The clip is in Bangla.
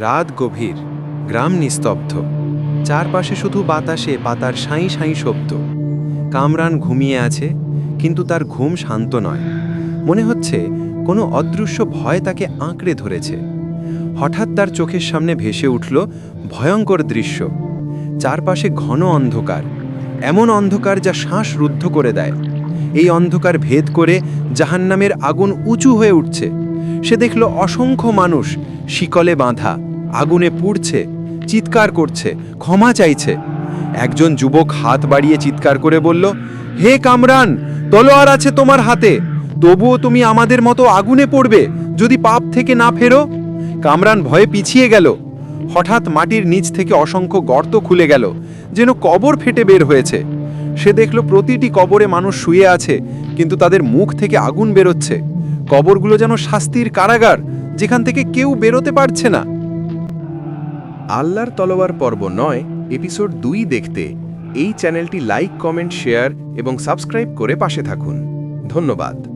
রাত গভীর, গ্রাম নিস্তব্ধ। চারপাশে শুধু বাতাসে পাতার সাঁই সাঁই শব্দ। কামরান ঘুমিয়ে আছে, কিন্তু তার ঘুম শান্ত নয়। মনে হচ্ছে কোনো অদৃশ্য ভয় তাকে আঁকড়ে ধরেছে। হঠাৎ তার চোখের সামনে ভেসে উঠল ভয়ঙ্কর দৃশ্য। চারপাশে ঘন অন্ধকার, এমন অন্ধকার যা শ্বাস রুদ্ধ করে দেয়। এই অন্ধকার ভেদ করে জাহান্নামের আগুন উঁচু হয়ে উঠছে। সে দেখল অসংখ্য মানুষ, শিকলে বাঁধা, আগুনে পুড়ছে, চিৎকার করছে, ক্ষমা চাইছে। একজন যুবক হাত বাড়িয়ে চিৎকার করে বলল, হে কামরান, তলোয়ার আছে তোমার হাতে, তবুও তুমি আমাদের মতো আগুনে পড়বে, যদি পাপ থেকে না ফেরো? কামরান ভয়ে পিছিয়ে গেল। হঠাৎ মাটির নিচ থেকে অসংখ্য গর্ত খুলে গেল, যেন কবর ফেটে বের হয়েছে। সে দেখল প্রতিটি কবরে মানুষ শুয়ে আছে, কিন্তু তাদের মুখ থেকে আগুন বেরোচ্ছে। কবরগুলো যেন শাস্তির কারাগার, যেখান থেকে কেউ বেরোতে পারছে না। আল্লাহর তলোয়ার পর্ব নয় এপিসোড দুই দেখতে। এই চ্যানেলটি লাইক কমেন্ট শেয়ার এবং সাবস্ক্রাইব করে পাশে থাকুন। ধন্যবাদ।